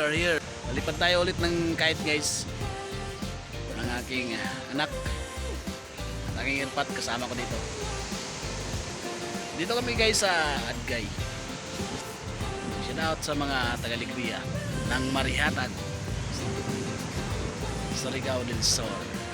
are here. Malipad tayo ulit ng kite guys. Ang aking ah, anak. Ang aking irpat kasama ko dito. Dito kami guys sa Adgay. Shout out sa mga tagaligriya ng Marihatag sa Rigao del Sur.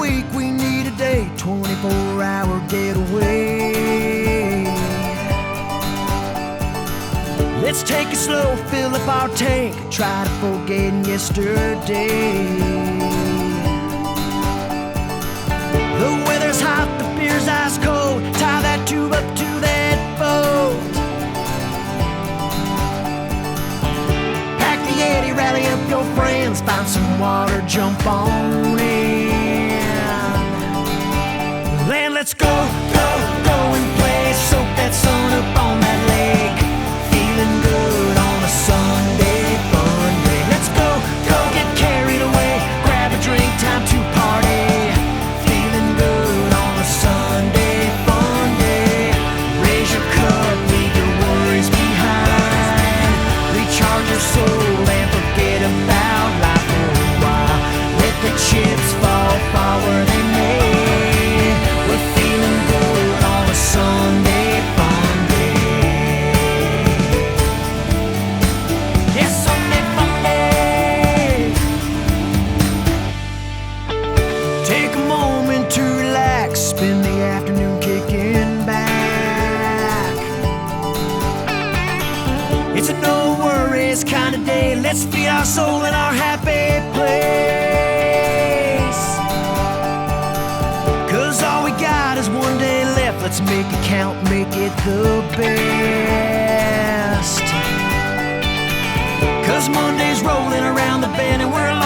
We week, we need a day, 24 hour getaway. Let's take it slow, fill up our tank, try to forget yesterday. The weather's hot, the beer's ice cold, tie that tube up to that boat. Pack the Yeti, rally up your friends, find some water, jump on in. Let's feed our soul in our happy place. Cause all we got is one day left. Let's make it count, make it the best. Cause Monday's rolling around the bend and we're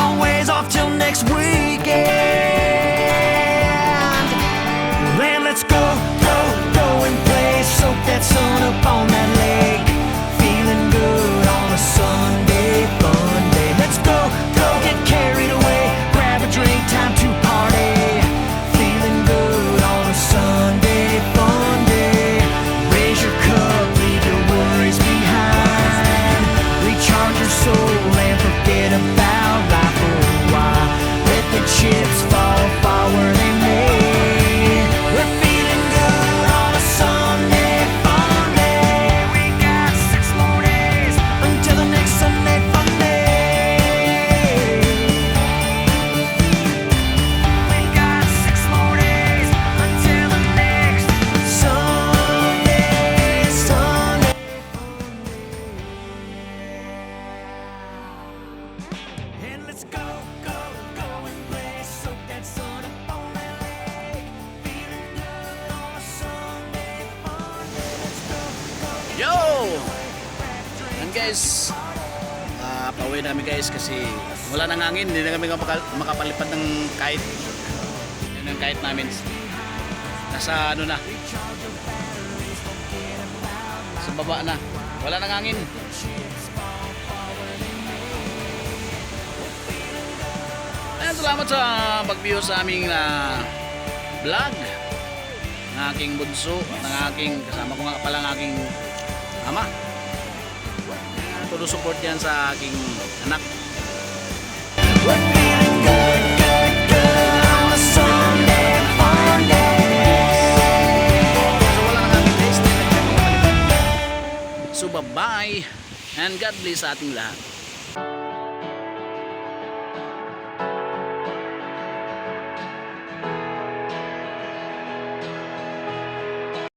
Yo! Yan guys, ah pauwi namin guys kasi wala nang hangin, hindi na kami makapal- makapalipad ng kite. Yun yung kite namin. Nasa ano na. Sa baba na. Wala nang hangin. Ayan, salamat sa pag-view sa aming ah, vlog ng aking bunso ng aking kasama ko nga pala ng aking ama. Todo support yan sa aking anak. We're feeling good, good, good so wala nang aming taste so bye bye and God bless sa ating lahat